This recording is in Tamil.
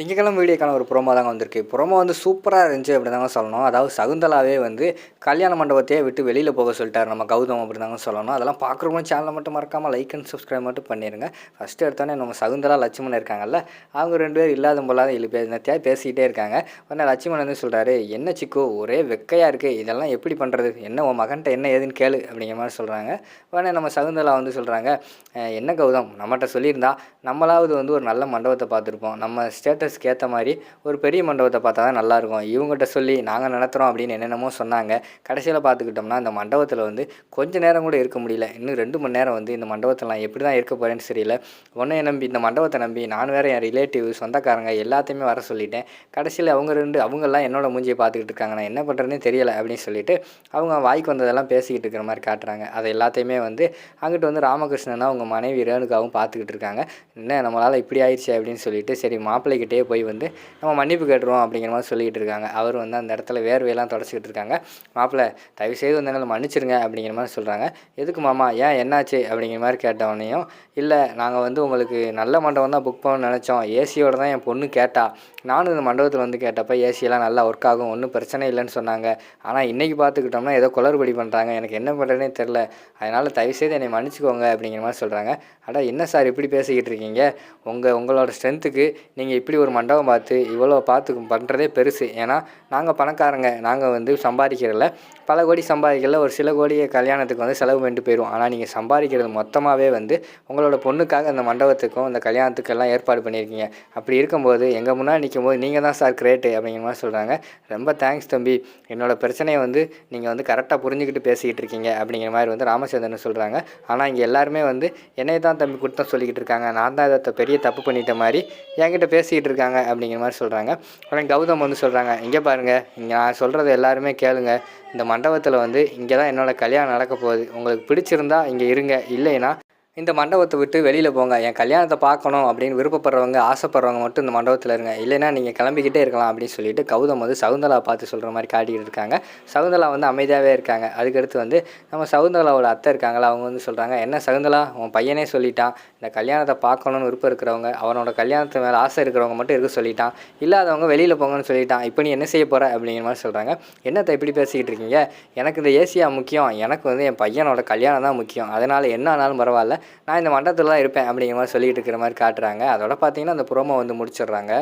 திங்கக்கிழமை வீடியோக்கான ஒரு ப்ரோமோ தாங்க வந்திருக்கு. ப்ரோமோ வந்து சூப்பராக இருந்துச்சு அப்படி தாங்க சொல்லணும். அதாவது சகுந்தலாவே வந்து கல்யாண மண்டபத்தையே விட்டு வெளியில் போக சொல்லிட்டார். நம்ம கௌதம் அப்படி தாங்க சொல்லணும். அதெல்லாம் பார்க்குறவங்க சேனலை மட்டும் மறக்காமல் லைக் அண்ட் சப்ஸ்கிரைப் மட்டும் பண்ணிடுங்க ஃபஸ்ட்டு எடுத்தோடனே நம்ம சகுந்தலா லட்சுமணன் இருக்காங்கல்ல அவங்க ரெண்டு பேர் இல்லாத போலாத இல்லை பே நத்தியாக பேசிக்கிட்டே இருக்காங்க. உடனே லட்சுமணன் வந்து சொல்கிறாரு என்ன சிக்கோ ஒரே வெக்கையாக இருக்குது இதெல்லாம் எப்படி பண்ணுறது என்ன உன் மகன்கிட்ட என்ன ஏதுன்னு கேளு அப்படிங்கிற மாதிரி சொல்கிறாங்க உடனே நம்ம சகுந்தலா வந்து சொல்கிறாங்க என்ன கௌதம்? நம்மகிட்ட சொல்லியிருந்தா நம்மளாவது வந்து ஒரு நல்ல மண்டபத்தை பார்த்துருப்போம். நம்ம ஸ்டேட்டஸ் ஸ்டேட்டஸ்க்கு ஏற்ற மாதிரி ஒரு பெரிய மண்டபத்தை பார்த்தா தான் நல்லாயிருக்கும். இவங்ககிட்ட சொல்லி நாங்கள் நடத்துகிறோம் அப்படின்னு என்னென்னமோ சொன்னாங்க. கடைசியில் பார்த்துக்கிட்டோம்னா அந்த மண்டபத்தில் வந்து கொஞ்சம் நேரம் கூட இருக்க முடியல. இன்னும் ரெண்டு மணி நேரம் வந்து இந்த மண்டபத்தில் நான் எப்படி தான் இருக்க போகிறேன்னு தெரியல. உன்னைய நம்பி இந்த மண்டபத்தை நம்பி நான் வேறு என் ரிலேட்டிவ் சொந்தக்காரங்க எல்லாத்தையுமே வர சொல்லிட்டேன். கடைசியில் அவங்க ரெண்டு அவங்கெல்லாம் என்னோட மூஞ்சியை பார்த்துக்கிட்டு இருக்காங்க. நான் என்ன பண்ணுறதுனே தெரியலை அப்படின்னு சொல்லிட்டு அவங்க வாய்க்கு வந்ததெல்லாம் பேசிக்கிட்டு இருக்கிற மாதிரி காட்டுறாங்க. அதை எல்லாத்தையுமே வந்து அங்கிட்டு வந்து ராமகிருஷ்ணனா அவங்க மனைவி ரேணுகாவும் பார்த்துக்கிட்டு இருக்காங்க. என்ன நம்மளால் இப்படி ஆயிடுச்சு அப்படின்னு சொல்லிட்டு சரி மாப்பிள்ளைகிட்டே போய் வந்து நம்ம மன்னிப்பு கேட்டுருவோம் அப்படிங்கிற மாதிரி சொல்லிக்கிட்டு இருக்காங்க. அவர் வந்து அந்த இடத்துல வேர்வையெல்லாம் தொடச்சிக்கிட்டு இருக்காங்க. மாப்பிள்ளை தயவுசெய்து வந்து எங்களை மன்னிச்சிருங்க அப்படிங்கிற மாதிரி சொல்கிறாங்க எதுக்கு மாமா ஏன் என்னாச்சு அப்படிங்கிற மாதிரி கேட்டவனையும் இல்லை நாங்கள் வந்து உங்களுக்கு நல்ல மண்டபம் தான் புக் பண்ண நினச்சோம். ஏசியோட தான் என் பொண்ணு கேட்டா. நானும் இந்த மண்டபத்தில் வந்து கேட்டப்போ ஏசியெல்லாம் நல்லா ஒர்க் ஆகும் ஒன்றும் பிரச்சனை இல்லைன்னு சொன்னாங்க. ஆனால் இன்றைக்கி பார்த்துக்கிட்டோம்னா ஏதோ குளறுபடி பண்ணுறாங்க எனக்கு என்ன பண்ணுறதுனே தெரில அதனால் தயவுசெய்து என்னை மன்னிச்சிக்கோங்க அப்படிங்கிற மாதிரி சொல்கிறாங்க அடா என்ன சார் இப்படி பேசிக்கிட்டு இருக்கீங்க? உங்கள் உங்களோட ஸ்ட்ரென்த்துக்கு நீங்கள் இப்படி ஒரு மண்டபம் பார்த்து இவ்வளோ பார்த்து பண்ணுறதே பெருசு. ஏன்னா நாங்கள் பணக்காரங்க. நாங்கள் வந்து சம்பாதிக்கிறதில்ல பல கோடி சம்பாதிக்கல ஒரு சில கோடியை கல்யாணத்துக்கு வந்து செலவு பண்ணிட்டு போயிடுவோம் ஆனால் நீங்கள் சம்பாதிக்கிறது மொத்தமாகவே வந்து உங்களோட பொண்ணுக்காக அந்த மண்டபத்துக்கும் இந்த கல்யாணத்துக்கெல்லாம் ஏற்பாடு பண்ணியிருக்கீங்க. அப்படி இருக்கும்போது எங்கள் முன்னாடி நிற்கும் போது நீங்கள் தான் சார் கிரேட்டு அப்படிங்கிற மாதிரி சொல்கிறாங்க ரொம்ப தேங்க்ஸ் தம்பி. என்னோட பிரச்சனையை வந்து நீங்கள் வந்து கரெக்டாக புரிஞ்சுக்கிட்டு பேசிக்கிட்டு இருக்கீங்க அப்படிங்கிற மாதிரி வந்து ராமச்சந்திரன் சொல்கிறாங்க ஆனால் இங்கே எல்லாருமே வந்து என்னை தான் தம்பி குற்றம் சொல்லிக்கிட்டு இருக்காங்க. நான் தான் இதை பெரிய தப்பு பண்ணிட்ட மாதிரி என்கிட்ட பேசிக்கிட்டு இருக்காங்க அப்படிங்கிற மாதிரி சொல்கிறாங்க உடனே கௌதம் வந்து சொல்கிறாங்க இங்கே பாருங்கள் இங்கே நான் சொல்கிறத எல்லாருமே கேளுங்க. இந்த மண்டபத்தில் வந்து இங்கே தான் என்னோடய கல்யாணம் நடக்க போகுது. உங்களுக்கு பிடிச்சிருந்தா இங்கே இருங்க. இல்லைன்னா இந்த மண்டபத்தை விட்டு வெளியில் போங்க. என் கல்யாணத்தை பார்க்கணும் அப்படின்னு விருப்பப்படுறவங்க ஆசைப்படுறவங்க மட்டும் இந்த மண்டபத்தில் இருங்க. இல்லைன்னா நீங்கள் கிளம்பிக்கிட்டே இருக்கலாம் அப்படின்னு சொல்லிட்டு கௌதம் வந்து சகுந்தலா பார்த்து சொல்கிற மாதிரி காட்டிக்கிட்டு இருக்காங்க. சகுந்தலா வந்து அமைதியாகவே இருக்காங்க. அதுக்கடுத்து வந்து நம்ம சகுந்தலாவோட அத்தை இருக்காங்களா அவங்க வந்து சொல்கிறாங்க என்ன சகுந்தலா? உன் பையனே சொல்லிட்டான். இந்த கல்யாணத்தை பார்க்கணுன்னு விருப்பம் இருக்கிறவங்க அவனோட கல்யாணத்து மேலே ஆசை இருக்கிறவங்க மட்டும் இருக்க சொல்லிட்டான். இல்லாதவங்க வெளியில் போங்கன்னு சொல்லிட்டான். இப்போ நீ என்ன செய்ய போகிற அப்படிங்கிற மாதிரி சொல்கிறாங்க என்னத்தை இப்படி பேசிக்கிட்டு இருக்கீங்க? எனக்கு இந்த ஏசியா முக்கியம். எனக்கு வந்து என் பையனோட கல்யாணம் தான் முக்கியம். அதனால் என்ன ஆனாலும் பரவாயில்ல. நான் இந்த மண்டபத்தில் தான் இருப்பேன் அப்படிங்கிற மாதிரி சொல்லிகிட்டு இருக்கிற மாதிரி காட்டுறாங்க. அதோட பார்த்தீங்கன்னா அந்த ப்ரோமோ வந்து முடிச்சிடுறாங்க.